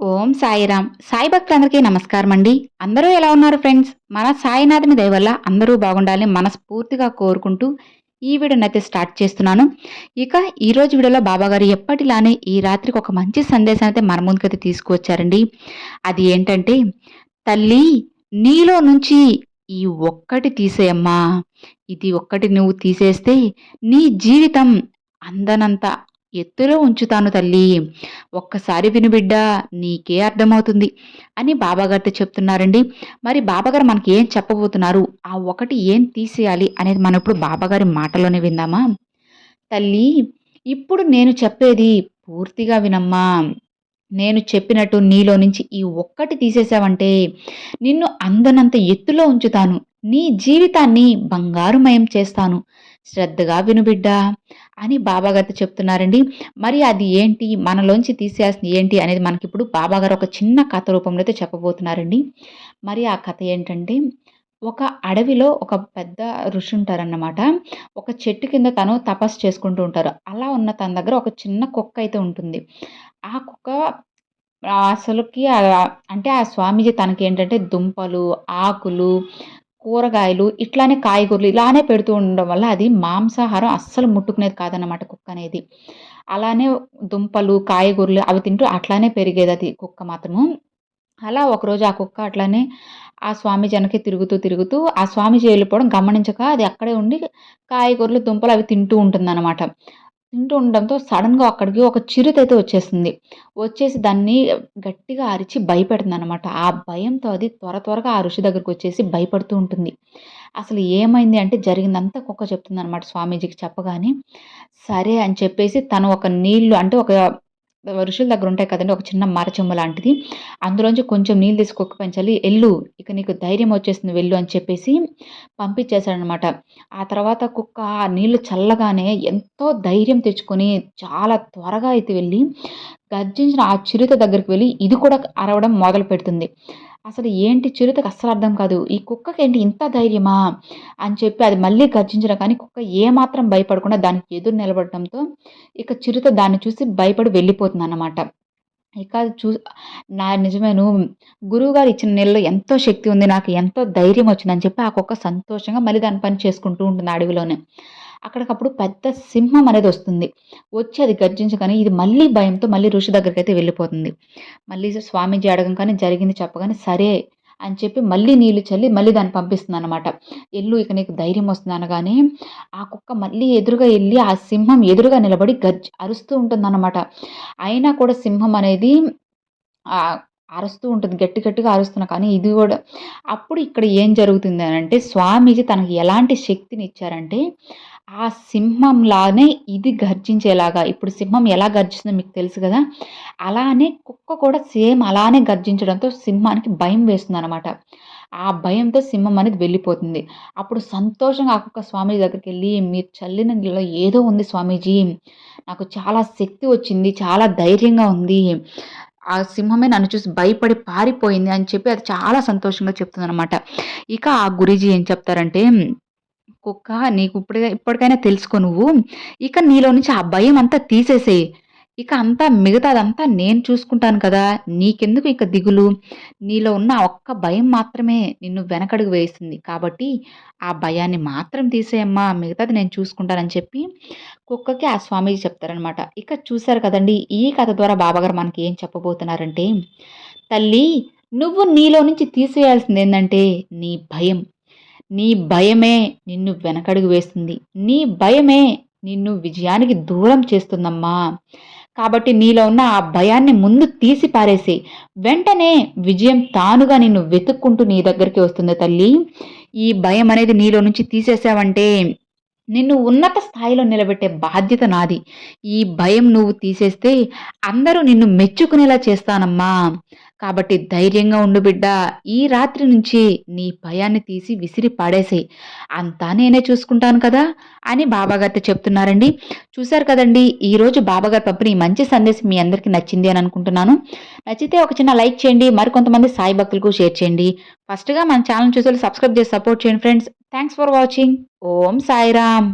ఓం సాయిరామ్. సాయి భక్తులందరికీ నమస్కారం అండి అందరూ ఎలా ఉన్నారు ఫ్రెండ్స్? మన సాయినాథుని దయవల్ల అందరూ బాగుండాలని మనస్ఫూర్తిగా కోరుకుంటూ ఈ వీడియోనైతే స్టార్ట్ చేస్తున్నాను. ఇక ఈరోజు వీడియోలో బాబాగారు ఎప్పటిలానే ఈ రాత్రికి ఒక మంచి సందేశం అయితే మన ముందుకైతే తీసుకువచ్చారండి. అది ఏంటంటే తల్లి నీలో నుంచి ఈ ఒక్కటి తీసేయమ్మా. ఇది ఒక్కటి నువ్వు తీసేస్తే నీ జీవితం అందనంత ఎత్తులో ఉంచుతాను తల్లి. ఒక్కసారి విను బిడ్డ నీకే అర్థమవుతుంది అని బాబాగారితో చెప్తున్నారండి. మరి బాబాగారు మనకి ఏం చెప్పబోతున్నారు? ఆ ఒకటి ఏం తీసేయాలి అనేది మనం ఇప్పుడు బాబాగారి మాటలోనే విందామా? తల్లి ఇప్పుడు నేను చెప్పేది పూర్తిగా వినమ్మా. నేను చెప్పినట్టు నీలో నుంచి ఈ ఒక్కటి తీసేసావంటే నిన్ను అందనంత ఎత్తులో ఉంచుతాను. నీ జీవితాన్ని బంగారుమయం చేస్తాను. శ్రద్ధగా వినుబిడ్డా అని బాబాగారితో చెప్తున్నారండి. మరి అది ఏంటి? మనలోంచి తీసేయాల్సింది ఏంటి అనేది మనకిప్పుడు బాబాగారు ఒక చిన్న కథ రూపంలో అయితే చెప్పబోతున్నారండి. మరి ఆ కథ ఏంటంటే ఒక అడవిలో ఒక పెద్ద ఋషి ఉంటారన్నమాట. ఒక చెట్టు కింద తను తపస్సు చేసుకుంటూ ఉంటారు. అలా ఉన్న తన దగ్గర ఒక చిన్న కుక్క అయితే ఉంటుంది. ఆ కుక్క అసలుకి అంటే ఆ స్వామీజీ తనకి ఏంటంటే దుంపలు ఆకులు కూరగాయలు ఇట్లానే కాయగూరలు ఇలానే పెడుతూ ఉండడం వల్ల అది మాంసాహారం అస్సలు ముట్టుకునేది కాదన్నమాట కుక్క అనేది. అలానే దుంపలు కాయగూరలు అవి తింటూ అట్లానే పెరిగేది అది కుక్క మాత్రము. అలా ఒకరోజు ఆ కుక్క అట్లానే ఆ స్వామి జనకి తిరుగుతూ తిరుగుతూ ఆ స్వామీజీ వెళ్ళిపోవడం గమనించక అది అక్కడే ఉండి కాయగూరలు దుంపలు అవి తింటూ ఉంటుందన్నమాట. తింటూ ఉండడంతో సడన్గా అక్కడికి ఒక చిరుత అయితే వచ్చేస్తుంది వచ్చేసి దాన్ని గట్టిగా అరిచి భయపెడుతుంది అనమాట ఆ భయంతో అది త్వర త్వరగా ఆ ఋషి దగ్గరకు వచ్చేసి భయపడుతూ ఉంటుంది. అసలు ఏమైంది అంటే జరిగిందంతా కుక్క చెప్తుంది అనమాట స్వామీజీకి చెప్పగానే. సరే అని చెప్పేసి తను ఒక నీళ్ళు అంటే ఒక ఋషుల దగ్గర ఉంటాయి కదండి ఒక చిన్న మరచెమ్మ లాంటిది. అందులోంచి కొంచెం నీళ్ళు తీసి కుక్క పెంచాలి. ఎల్లు ఇక నీకు ధైర్యం వచ్చేసింది వెళ్ళు అని చెప్పేసి పంపించేశాడనమాట ఆ తర్వాత కుక్క ఆ నీళ్ళు చల్లగానే ఎంతో ధైర్యం తెచ్చుకొని చాలా త్వరగా అయితే వెళ్ళి గర్జించిన ఆ చిరుత దగ్గరికి వెళ్ళి ఇది కూడా అరవడం మొదలు పెడుతుంది అసలు ఏంటి చిరుతకు అస్సలు అర్థం కాదు. ఈ కుక్కకి ఏంటి ఇంత ధైర్యమా? అని చెప్పి అది మళ్ళీ గర్జించడం కానీ కుక్క ఏమాత్రం భయపడకుండా దానికి ఎదురు నిలబడటంతో ఇక చిరుత దాన్ని చూసి భయపడి వెళ్ళిపోతుంది అన్నమాట ఇక చూ నా నిజమేను గురువుగారు ఇచ్చిన నెలలో ఎంతో శక్తి ఉంది నాకు ఎంతో ధైర్యం వచ్చిందని చెప్పి ఆ కుక్క సంతోషంగా మళ్ళీ దాని పని చేసుకుంటూ ఉంటుంది అడవిలోనే. అక్కడికప్పుడు పెద్ద సింహం అనేది వస్తుంది. వచ్చి అది గర్జించగానే ఇది మళ్ళీ భయంతో మళ్ళీ ఋషి దగ్గరికి అయితే వెళ్ళిపోతుంది. మళ్ళీ స్వామీజీ అడగంగానే జరిగింది చెప్పగానే సరే అని చెప్పి మళ్ళీ నీళ్ళు చల్లి మళ్ళీ దాన్ని పంపిస్తుంది అనమాట ఎల్లు ఇక నీకు ధైర్యం వస్తుంది అనగానే ఆ కుక్క మళ్ళీ ఎదురుగా వెళ్ళి ఆ సింహం ఎదురుగా నిలబడి గర్జ్ అరుస్తూ ఉంటుందన్నమాట. అయినా కూడా సింహం అనేది అరుస్తూ ఉంటుంది. గట్టి గట్టిగా అరుస్తున్నా కానీ ఇది కూడా అప్పుడు ఇక్కడ ఏం జరుగుతుంది అని అంటే స్వామీజీ తనకి ఎలాంటి శక్తిని ఇచ్చారంటే ఆ సింహంలానే ఇది గర్జించేలాగా ఇప్పుడు సింహం ఎలా గర్జిస్తుందో మీకు తెలుసు కదా అలానే కుక్క కూడా సేమ్ అలానే గర్జించడంతో సింహానికి భయం వేస్తుంది అనమాట ఆ భయంతో సింహం అనేది వెళ్ళిపోతుంది. అప్పుడు సంతోషంగా ఆ కుక్క స్వామీజీ దగ్గరికి వెళ్ళి మీరు చల్లిన నీళ్ళలో ఏదో ఉంది స్వామీజీ నాకు చాలా శక్తి వచ్చింది చాలా ధైర్యంగా ఉంది ఆ సింహమే నన్ను చూసి భయపడి పారిపోయింది అని చెప్పి అది చాలా సంతోషంగా చెప్తుంది అనమాట ఇక ఆ గురీజీ ఏం చెప్తారంటే కుక్క నీకు ఇప్పుడు ఇప్పటికైనా తెలుసుకో నువ్వు. ఇక నీలో నుంచి ఆ భయం అంతా తీసేసేయి ఇక అంతా మిగతాదంతా నేను చూసుకుంటాను కదా. నీకెందుకు ఇక దిగులు? నీలో ఉన్న ఒక్క భయం మాత్రమే నిన్ను వెనకడుగు వేస్తుంది. కాబట్టి ఆ భయాన్ని మాత్రం తీసేయమ్మా. మిగతాది నేను చూసుకుంటానని చెప్పి కుక్కకి ఆ స్వామీజీ చెప్తారనమాట ఇక చూశారు కదండి ఈ కథ ద్వారా బాబాగారు మనకి ఏం చెప్పబోతున్నారంటే తల్లి నువ్వు నీలో నుంచి తీసేయాల్సింది ఏంటంటే నీ భయం. నీ భయమే నిన్ను వెనకడుగు వేస్తుంది. నీ భయమే నిన్ను విజయానికి దూరం చేస్తుందమ్మా. కాబట్టి నీలో ఉన్న ఆ భయాన్ని ముందు తీసి పారేసి. వెంటనే విజయం తానుగా నిన్ను వెతుక్కుంటూ నీ దగ్గరికి వస్తుంది తల్లి. ఈ భయం అనేది నీలో నుంచి తీసేసావంటే నిన్ను ఉన్నత స్థాయిలో నిలబెట్టే బాధ్యత నాది. ఈ భయం నువ్వు తీసేస్తే అందరూ నిన్ను మెచ్చుకునేలా చేస్తానమ్మా. కాబట్టి ధైర్యంగా ఉండు బిడ్డ. ఈ రాత్రి నుంచి నీ భయాన్ని తీసి విసిరి పాడేసేయి. అంతా నేనే చూసుకుంటాను కదా అని బాబాగారితో చెప్తున్నారండి. చూశారు కదండి ఈరోజు బాబాగారు పంపిన ఈ మంచి సందేశం మీ అందరికీ నచ్చింది అని అనుకుంటున్నాను. నచ్చితే ఒక చిన్న లైక్ చేయండి మరికొంతమంది సాయి భక్తులకు షేర్ చేయండి. ఫస్ట్గా మన ఛానల్ చూసే సబ్స్క్రైబ్ చేసి సపోర్ట్ చేయండి friends. Thanks for watching. Om Sairam.